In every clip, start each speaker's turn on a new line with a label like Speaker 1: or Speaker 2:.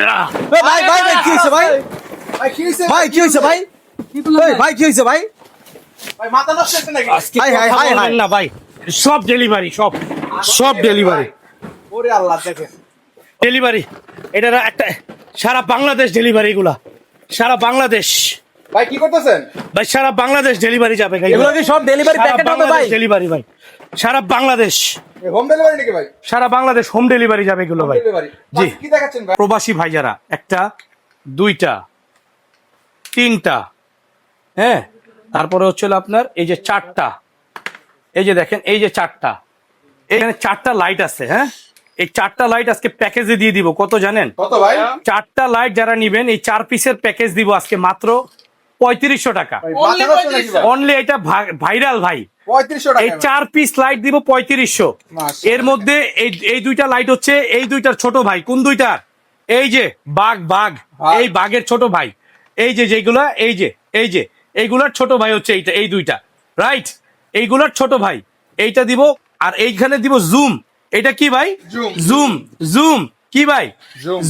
Speaker 1: এ ভাই ভাই ভাই কি হয়েছে ভাই? ভাই কি হয়েছে? ভাই ভাই? কি হয়েছে ভাই?
Speaker 2: আজকে
Speaker 1: হাই, হাই,
Speaker 2: কথা
Speaker 1: হাই,
Speaker 2: বলবেন
Speaker 1: হাই।
Speaker 2: না ভাই। সব ডেলিভারি সব। সব ডেলিভারি
Speaker 1: ওরে আল্লাহ দেখে
Speaker 2: ডেলিভারি এটা একটা সারা বাংলাদেশ ডেলিভারি গুলা। সারা বাংলাদেশ।
Speaker 1: ভাই কি করতেছেন?
Speaker 2: ভাই সারা বাংলাদেশ ডেলিভারি যাবে
Speaker 1: এগুলো কি সব ডেলিভারি প্যাকেট হবে ভাই?
Speaker 2: ডেলিভারি ভাই। সারা বাংলাদেশ।
Speaker 3: হোম ডেলিভারি নাকি ভাই?
Speaker 2: সারা বাংলাদেশ হোম ডেলিভারি যাবে এগুলো ভাই। জি।
Speaker 3: কি দেখাচ্ছেন ভাই?
Speaker 2: প্রবাসী ভাই যারা একটা দুইটা তিনটা হ্যাঁ? তারপরে হচ্ছে আপনার এই যে চারটা। এই যে দেখেন এই যে চারটা। এখানে চারটা লাইট আছে হ্যাঁ? এই চারটা লাইট আজকে প্যাকেজে দিয়ে দিব কত জানেন?
Speaker 3: কত ভাই?
Speaker 2: চারটা লাইট যারা নিবেন এই চার পিসের প্যাকেজ দিব আজকে মাত্র পঁয়ত্রিশশো টাকা? অনলি এটা ভাইরাল ভাই। এই চার পিস লাইট দিব পঁয়ত্রিশশো। এর মধ্যে এই দুইটা লাইট হচ্ছে এই দুইটার ছোট ভাই। কোন দুইটার এই যে বাঘ বাঘ। এই বাঘের ছোট ভাই। এই যে যেগুলা এই যে এই যে। এইগুলার ছোট ভাই হচ্ছে এইটা এই দুইটা। রাইট এইগুলার ছোট ভাই। এইটা দিব আর এইখানে দিব জুম এটা কি ভাই? জুম জুম কি ভাই?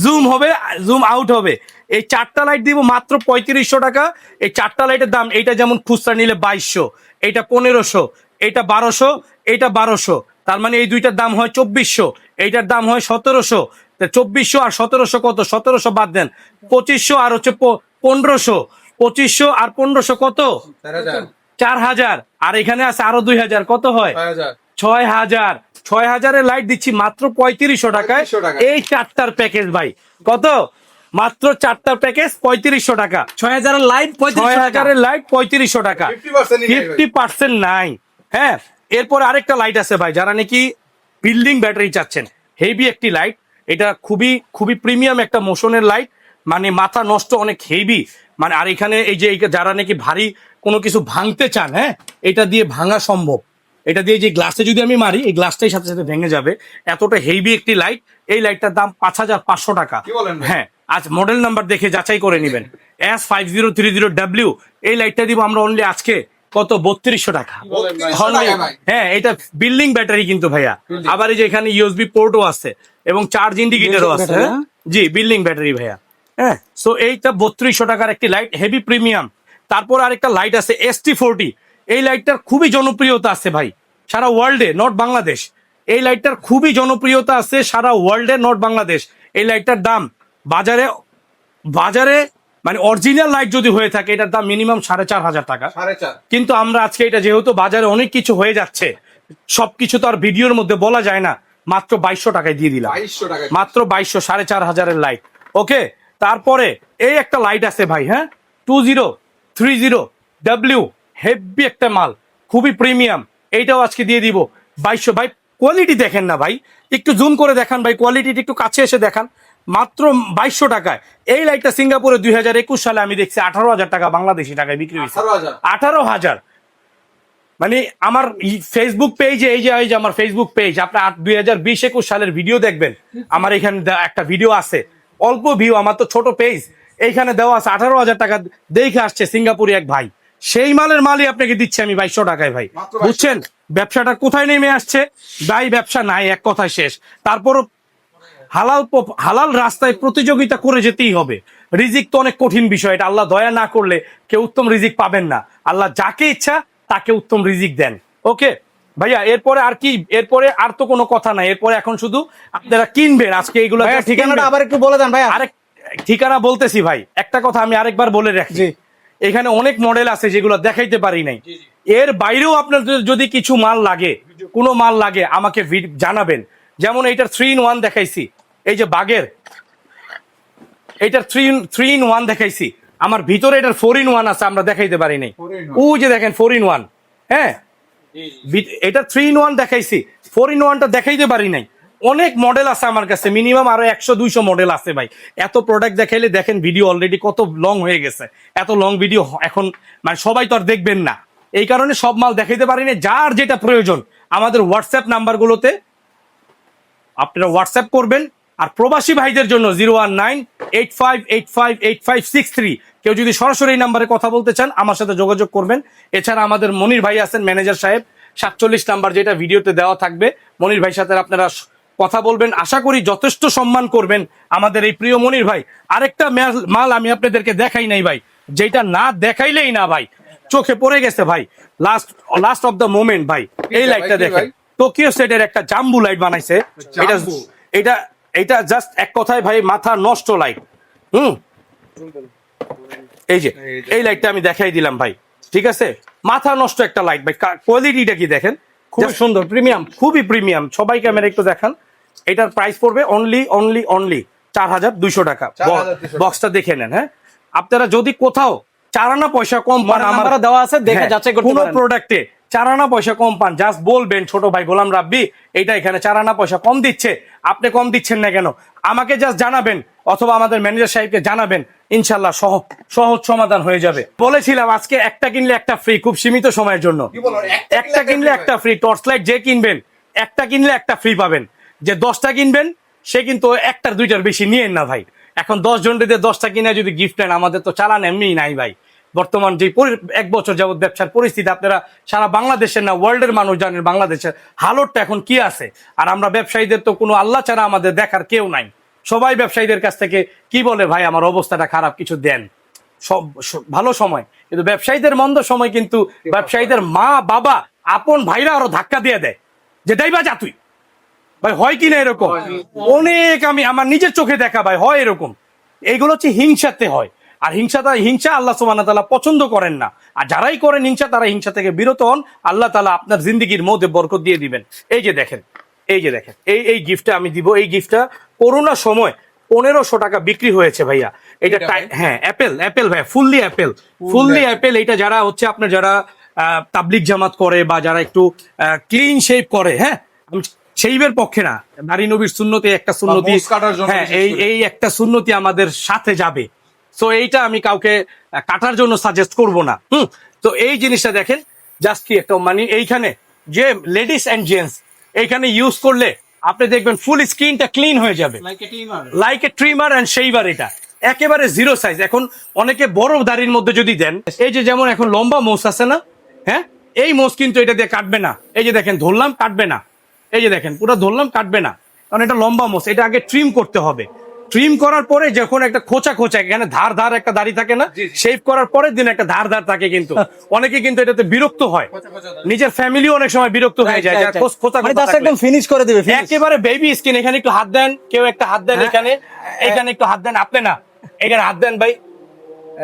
Speaker 2: জুম হবে জুম আউট হবে। এই চারটা লাইট দিব মাত্র পঁয়ত্রিশশো টাকা। এই চারটা লাইটের দাম এইটা যেমন খুচরা নিলে বাইশশো এইটা পনেরোশো এইটা বারোশো এইটা বারোশো। তার মানে এই দুইটার দাম হয় চব্বিশশো এইটার দাম হয় সতেরোশো। চব্বিশশো আর সতেরোশো কত? সতেরোশো বাদ দেন। পঁচিশশো আর হচ্ছে পনেরোশো। পঁচিশশো আর পনেরোশো কত?
Speaker 3: চার হাজার।
Speaker 2: আর এখানে আছে আরও দুই হাজার। কত হয়?
Speaker 3: ছয় হাজার।
Speaker 2: ছয় হাজারের লাইট দিচ্ছি মাত্র পঁয়ত্রিশশো টাকায়। এই চারটার প্যাকেজ ভাই। কত? মাত্র চারটার প্যাকেজ পঁয়ত্রিশশো টাকা।
Speaker 1: ছয় হাজারের লাইট
Speaker 2: ছয়
Speaker 1: পঁয়ত্রিশ
Speaker 2: হাজারের লাইট পঁয়ত্রিশশো টাকা।
Speaker 3: 50% ই নাই ভাই।
Speaker 2: ফিফটি পার্সেন্ট নাই। হ্যাঁ এরপর আরেকটা লাইট আছে ভাই যারা নাকি বিল্ডিং ব্যাটারি চাচ্ছেন। হেভি একটি লাইট এটা খুবই খুবই প্রিমিয়াম একটা মোশনের লাইট মানে মাথা নষ্ট অনেক হেভি মানে আর এখানে এই যে এই যারা নাকি ভারী কোনো কিছু ভাঙতে চান হ্যাঁ এটা দিয়ে ভাঙা সম্ভব। এটা দিয়ে যে গ্লাসে যদি আমি মারি এই গ্লাসটাই সাথে সাথে ভেঙে যাবে। এতটা হেভি একটি লাইট এই লাইটটার দাম পাঁচ হাজার পাঁচশো টাকা।
Speaker 3: কি বলেন ভাই?
Speaker 2: হ্যাঁ আজ মডেল নাম্বার দেখে যাচাই করে নেবেন। S five zero three zero W এই লাইটটা দিব আমরা অনলি আজকে। কত? বত্রিশশো টাকা। হ্যাঁ এটা বিল্ডিং ব্যাটারি কিন্তু ভাইয়া। আবার এই যে এখানে ইউএসবি পোর্টও আছে এবং চার্জ ইন্ডিকেটরও আছে হ্যাঁ? জি বিল্ডিং ব্যাটারি ভাইয়া। হ্যাঁ সো এইটা বত্রিশশো টাকার একটি লাইট হেভি প্রিমিয়াম তারপর আরেকটা লাইট আছে এস টি ফোরটি এই লাইটটার খুবই জনপ্রিয়তা আছে ভাই সারা ওয়ার্ল্ডে নট বাংলাদেশ এই লাইটটার খুবই জনপ্রিয়তা আছে সারা ওয়ার্ল্ডে নট বাংলাদেশ এই লাইটটার দাম বাজারে বাজারে মানে অরিজিনাল লাইট যদি হয়ে থাকে এটার দাম মিনিমাম সাড়ে চার হাজার টাকা। কিন্তু আমরা আজকে এটা যেহেতু বাজারে অনেক কিছু হয়ে যাচ্ছে সবকিছু তো আর ভিডিওর মধ্যে বলা যায় না মাত্র বাইশশো টাকায় দিয়ে দিলাম। মাত্র বাইশশো সাড়ে চার হাজারের লাইট ওকে তারপরে এই একটা লাইট আছে ভাই হ্যাঁ? Two zero three zero W heavy একটা মাল খুবই প্রিমিয়াম এইটাও আজকে দিয়ে দিব বাইশশো। ভাই কোয়ালিটি দেখেন না ভাই। একটু জুম করে দেখান ভাই কোয়ালিটিটা একটু কাছে এসে দেখান। মাত্র বাইশশো টাকায়। এই লাইটটা সিঙ্গাপুরে দুই হাজার একুশ সালে আমি দেখছি আঠারো হাজার টাকা বাংলাদেশি টাকায় বিক্রি হয়েছে।
Speaker 3: আঠারো হাজার?
Speaker 2: মানে আমার ফেসবুক পেজে এই যে এই যে আমার ফেসবুক পেজ আপনার দুই হাজার বিশ একুশ সালের ভিডিও দেখবেন। আমার এখানে একটা ভিডিও আছে। অল্প ভিউ আমার তো ছোট পেজ এইখানে দেওয়া আছে আঠারো হাজার টাকা দেখে আসছে সিঙ্গাপুরে এক ভাই। সেই মালের মালই আপনাকে দিচ্ছি আমি বাইশশো টাকায় ভাই। বুঝছেন? ব্যবসাটা কোথায় নেমে আসছে? দায়ী ব্যবসা নাই এক কথায় শেষ। তারপর হালাল হালাল রাস্তায় প্রতিযোগিতা করে যেতেই হবে। রিজিক তো অনেক কঠিন বিষয় এটা আল্লাহ দয়া না করলে কেউ উত্তম রিজিক পাবেন না। আল্লাহ যাকে ইচ্ছা তাকে উত্তম রিজিক দেন। ওকে? ভাইয়া এরপরে আর কি এরপরে আর তো কোনো কথা নাই। এরপরে এখন শুধু আপনারা কিনবেন আজকে এইগুলো
Speaker 1: ঠিকানাটা আবার একটু বলে দেন ভাইয়া।
Speaker 2: আরেক ঠিকানা বলতেছি ভাই একটা কথা আমি আরেকবার বলে রাখছি এখানে অনেক মডেল আছে যেগুলো দেখাইতে পারি নাই। এর বাইরেও আপনার যদি- কিছু মাল লাগে কোনো মাল লাগে আমাকে জানাবেন। যেমন এইটার থ্রি ইন ওয়ান দেখাইছি। এই যে বাগের এইটার থ্রি থ্রি ইন ওয়ান দেখাইছি। আমার ভিতরে এটার ফোর ইন ওয়ান আছে আমরা দেখাইতে পারি নাই। ও যে দেখেন ফোর ইন ওয়ান হ্যাঁ? এটা থ্রি ইন ওয়ান দেখাইছি। ফোর ইন ওয়ানটা দেখাইতে পারি নাই। অনেক মডেল আছে আমার কাছে মিনিমাম আরও একশো দুইশো মডেল আছে ভাই। এত প্রোডাক্ট দেখাইলে দেখেন ভিডিও অলরেডি কত লং হয়ে গেছে। এত লং ভিডিও এখন মানে সবাই তো আর দেখবেন না। এই কারণে সব মাল দেখাইতে পারি না যার যেটা প্রয়োজন। আমাদের হোয়াটসঅ্যাপ নাম্বারগুলোতে আপনারা হোয়াটসঅ্যাপ করবেন আর প্রবাসী ভাইদের জন্য zero one nine eight five eight five eight five six three. কেউ যদি সরাসরি এই নাম্বারে কথা বলতে চান আমার সাথে যোগাযোগ করবেন। এছাড়া আমাদের মনির ভাই আছেন ম্যানেজার সাহেব। সাতচল্লিশ নাম্বার যেটা ভিডিওতে দেওয়া থাকবে মনির ভাইয়ের সাথে আপনারা কথা বলবেন। আশা করি যথেষ্ট সম্মান করবেন আমাদের এই প্রিয় মনির ভাই। আরেকটা মাল- আমি আপনাদেরকে দেখাই নাই ভাই। যেটা না দেখাইলেই না ভাই। চোখে পড়ে গেছে ভাই। Last last of the moment ভাই। এই
Speaker 3: ভাই,
Speaker 2: লাইটটা দেখেন। টোকিও সেটের একটা জাম্বু লাইট বানাইছে। এটা এটা এটা জাস্ট এক কথায় ভাই মাথা নষ্ট লাইট হুম? এই যে এই লাইটটা আমি দেখাই দিলাম ভাই ঠিক আছে? মাথা নষ্ট একটা লাইট ভাই কোয়ালিটিটা কি দেখেন? খুবই সুন্দর প্রিমিয়াম খুবই প্রিমিয়াম সবাই ক্যামেরা একটু দেখান। এটার প্রাইস পড়বে অনলি অনলি অনলি চার হাজার দুইশো টাকা।
Speaker 3: 4,200
Speaker 2: বক্সটা দেখে নেন হ্যাঁ? আপনারা যদি কোথাও চার আনা পয়সা কম পান
Speaker 1: মানে
Speaker 2: আমার
Speaker 1: দেওয়া আছে, দেখে যাচ্ছে
Speaker 2: কোনো প্রোডাক্টে চার আনা পয়সা কম পান। জাস্ট বলবেন ছোট ভাই গোলাম রাব্বি এটা এখানে চার আনা পয়সা কম দিচ্ছে। আপনি কম দিচ্ছেন না কেন? আমাকে জাস্ট জানাবেন অথবা আমাদের ম্যানেজার সাহেবকে জানাবেন। ইনশাল্লাহ সহ সহজ সমাধান হয়ে যাবে। বলেছিলাম আজকে একটা কিনলে একটা ফ্রি খুব সীমিত সময়ের জন্য। একটা কিনলে একটা ফ্রি টর্চ লাইট যে কিনবেন একটা কিনলে একটা ফ্রি পাবেন। যে দশটা কিনবেন সে কিন্তু একটার দুইটার বেশি নিয়েন না ভাই। এখন দশ জন দশটা কিনে যদি গিফট নেন আমাদের তো চালান এমনি নাই ভাই। বর্তমান যে এক বছর যাবত ব্যবসার পরিস্থিতি আপনারা সারা বাংলাদেশের না ওয়ার্ল্ডের মানুষ জানেন বাংলাদেশের হালতটা এখন কি আছে। আর আমরা ব্যবসায়ীদের তো কোনো আল্লাহ ছাড়া আমাদের দেখার কেউ নাই। সবাই ব্যবসায়ীদের কাছ থেকে কি বলে ভাই আমার অবস্থাটা খারাপ কিছু দেন। সব ভালো সময়। কিন্তু ব্যবসায়ীদের মন্দ সময় কিন্তু ব্যবসায়ীদের মা বাবা আপন ভাইরা আরও ধাক্কা দিয়ে দেয়। যেটাই বা যা তুই। ভাই হয় কি না এরকম? অনেক আমি আমার নিজের চোখে দেখা ভাই হয় এরকম। এইগুলো হচ্ছে হিংসাতে হয়। আর হিংসাটা হিংসা আল্লাহ সুবহানাহু ওয়া তাআলা পছন্দ করেন না। আর যারাই করেন হিংসা তারা হিংসা থেকে বিরত হন। আল্লাহ তাআলা আপনার জিন্দগির মধ্যে বরকত দিয়ে দিবেন। এই যে দেখেন এই যে দেখেন এই এই গিফটটা আমি দিব। এই গিফটটা করোনার সময় পনেরোশো টাকা বিক্রি হয়েছে ভাইয়া। এটা হ্যাঁ অ্যাপেল অ্যাপেল ভাইয়া ফুললি অ্যাপেল ফুললি অ্যাপেল এটা যারা হচ্ছে আপনার যারা তাবলিক জামাত করে বা যারা একটু ক্লিন শেপ করে হ্যাঁ? সেইবের পক্ষে না। নারী নবীর সুন্নতি একটা সুন্নতি
Speaker 3: জন্য
Speaker 2: হ্যাঁ এই এই একটা সুন্নতি আমাদের সাথে যাবে। সো এইটা আমি কাউকে কাটার জন্য সাজেস্ট করব না। হুম? তো এই জিনিসটা দেখেন জাস্ট কি একটা মানে এইখানে যে লেডিস এন্ড জেন্টস এইখানে ইউজ করলে আপনি দেখবেন ফুল স্ক্রিনটা ক্লিন হয়ে যাবে। Like a trimmer and shaver এটা। একেবারে জিরো সাইজ এখন অনেকে বড় দাড়ির মধ্যে যদি দেন এই যে যেমন এখন লম্বা মোষ আছে না হ্যাঁ? এই মোষ কিন্তু এটা দিয়ে কাটবে না। এই যে দেখেন ধরলাম কাটবে না। এই যে দেখেন পুরো ধরলাম কাটবে না। কারণ এটা লম্বা মোষ এটা আগে ট্রিম করতে হবে। ট্রিম করার পরে যখন একটা খোঁচা খোঁচা এখানে ধার ধার একটা দাড়ি থাকে না শেভ করার পরের দিন একটা ধার ধার থাকে কিন্তু। অনেকে কিন্তু এটাতে বিরক্ত হয়। নিজের ফ্যামিলি অনেক সময় বিরক্ত হয়ে যায় খোঁচা
Speaker 1: মানে। একদম ফিনিশ করে দিবে।
Speaker 2: একেবারে বেবি স্কিন এখানে একটু হাত দেন কেউ একটা হাত দেন এখানে এখানে একটু হাত দেন আপনি না। এখানে হাত দেন ভাই।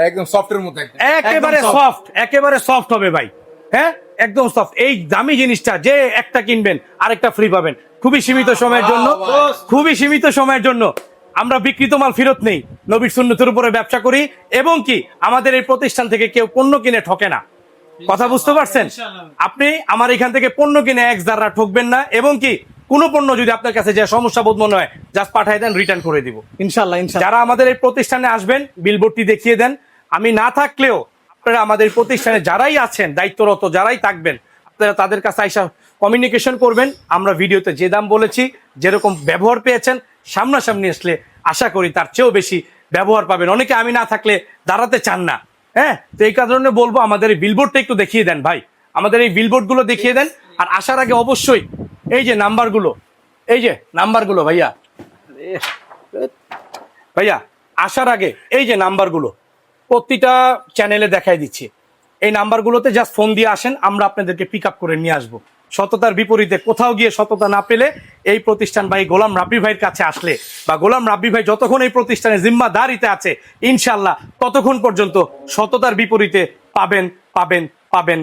Speaker 3: একদম সফটের মতো
Speaker 2: একেবারে সফট একেবারে সফট হবে ভাই। হ্যাঁ? একদম সফট এই দামি জিনিসটা যে একটা কিনবেন আরেকটা ফ্রি পাবেন। খুবই সীমিত সময়ের জন্য খুবই সীমিত সময়ের জন্য। আমরা বিকৃত মাল ফেরত নেই। নবীর সুন্নতের উপরে ব্যবসা করি এবং কি আমাদের এই প্রতিষ্ঠান থেকে কেউ পণ্য কিনে ঠকে না। কথা বুঝতে পারছেন? আপনি আমার এখান থেকে পণ্য কিনে এক দ্বারা ঠকবেন না এবং কি কোনো পণ্য যদি আপনার কাছে যে সমস্যা বোধ মনে হয় জাস্ট পাঠাই দেন রিটার্ন করে দিব।
Speaker 1: ইনশাল্লাহ
Speaker 2: যারা আমাদের এই প্রতিষ্ঠানে আসবেন বিলবোর্ডটি দেখিয়ে দেন। আমি না থাকলেও আপনারা আমাদের এই প্রতিষ্ঠানে যারাই আছেন দায়িত্বরত যারাই থাকবেন আপনারা তাদের কাছে আইসা কমিউনিকেশন করবেন। আমরা ভিডিওতে যে দাম বলেছি যেরকম ব্যবহার পেয়েছেন সামনাসামনি আসলে আশা করি তার চেয়েও বেশি ব্যবহার পাবেন। অনেকে আমি না থাকলে দাঁড়াতে চান না। হ্যাঁ? তো এই কারণে বলব, আমাদের এই বিলবোর্ডটা একটু দেখিয়ে দেন ভাই। আমাদের এই বিলবোর্ডগুলো দেখিয়ে দেন। আর আসার আগে অবশ্যই এই যে নাম্বারগুলো, এই যে নাম্বারগুলো ভাইয়া। ভাইয়া, আসার আগে এই যে নাম্বারগুলো, প্রতিটা চ্যানেলে দেখাই দিচ্ছি। এই নাম্বারগুলোতে জাস্ট ফোন দিয়ে আসেন, আমরা আপনাদেরকে পিক আপ করে নিয়ে আসব। সততার বিপরীতে কোথাও গিয়ে সততা না পেলে এই প্রতিষ্ঠান ভাই গোলাম রাব্বি ভাইয়ের কাছে আসলে বা গোলাম রাব্বি ভাই যতক্ষণ এই প্রতিষ্ঠানে জিম্মাদারিতে আছে ইনশাল্লাহ ততক্ষণ পর্যন্ত সততার বিপরীতে পাবেন পাবেন পাবেন।